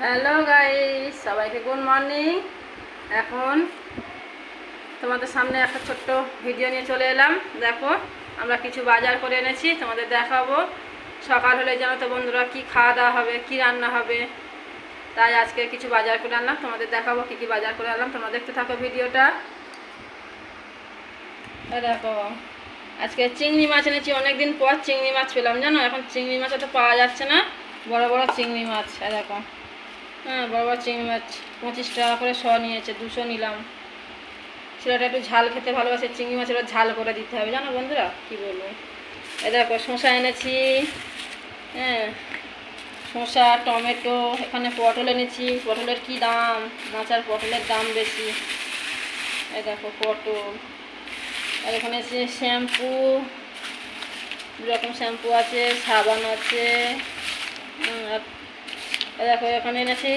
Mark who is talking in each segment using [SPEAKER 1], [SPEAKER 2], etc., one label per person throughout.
[SPEAKER 1] Hello guys, সবাইকে good morning. এখন তোমাদের সামনে একটা ছোট্ট ভিডিও নিয়ে চলে এলাম। দেখো, আমরা কিছু বাজার করে এনেছি, তোমাদের দেখাবো। সকাল হলে যেন তো বন্ধুরা, কী খাওয়া দাওয়া হবে, কী রান্না হবে? তাই আজকে কিছু বাজার করে আনলাম, তোমাদের দেখাবো কি কি বাজার করে আনলাম। তোমরা দেখতে থাকো ভিডিওটা। দেখো, আজকে চিংড়ি মাছ এনেছি, অনেকদিন পর চিংড়ি মাছ পেলাম, জানো? এখন চিংড়ি মাছ তো পাওয়া যাচ্ছে না। বড় বড় চিংড়ি মাছ দেখো। হ্যাঁ বড় বড় চিংড়ি মাছ। পঁচিশ টাকা করে শ নিয়েছে, দুশো নিলাম। ছেলেটা একটু ঝাল খেতে ভালোবাসে, চিংড়ি মাছের ঝাল করে দিতে হবে। জানো বন্ধুরা, কী বলব? এ দেখো, শসা এনেছি হ্যাঁ। শসা, টমেটো, এখানে পটল এনেছি। পটলের কি দাম? মাছ আর পটলের দাম বেশি। এ দেখো, পটল। আর এখানে শ্যাম্পু। দু রকম শ্যাম্পু আছে, সাবান আছে। দেখো, এখানে এনেছি।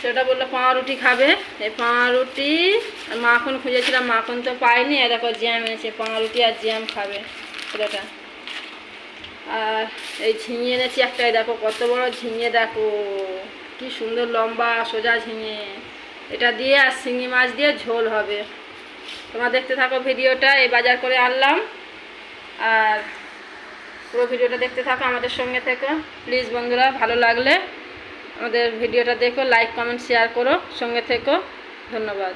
[SPEAKER 1] সেটা বলল পাউরুটি খাবে। এই পাউরুটি আর মাখন খুঁজেছিলাম, মাখন তো পাইনি। এই দেখো, জ্যাম এনেছে পাউরুটি আর জ্যাম খাবে। ছেলেটা আর এই ঝিঙে এনেছি একটাই দেখো, কত বড় ঝিঙে, দেখো। কি সুন্দর লম্বা সোজা ঝিঙে। এটা দিয়ে আর শিঙি মাছ দিয়ে ঝোল হবে। তোমরা দেখতে থাকো ভিডিওটা, এই বাজার করে আনলাম। আর পুরো ভিডিওটা দেখতে থাকো আমাদের সঙ্গে থেকো। প্লিজ বন্ধুরা, ভালো লাগলে আমাদের ভিডিওটা দেখো লাইক কমেন্ট শেয়ার করো সঙ্গে থেকো। ধন্যবাদ।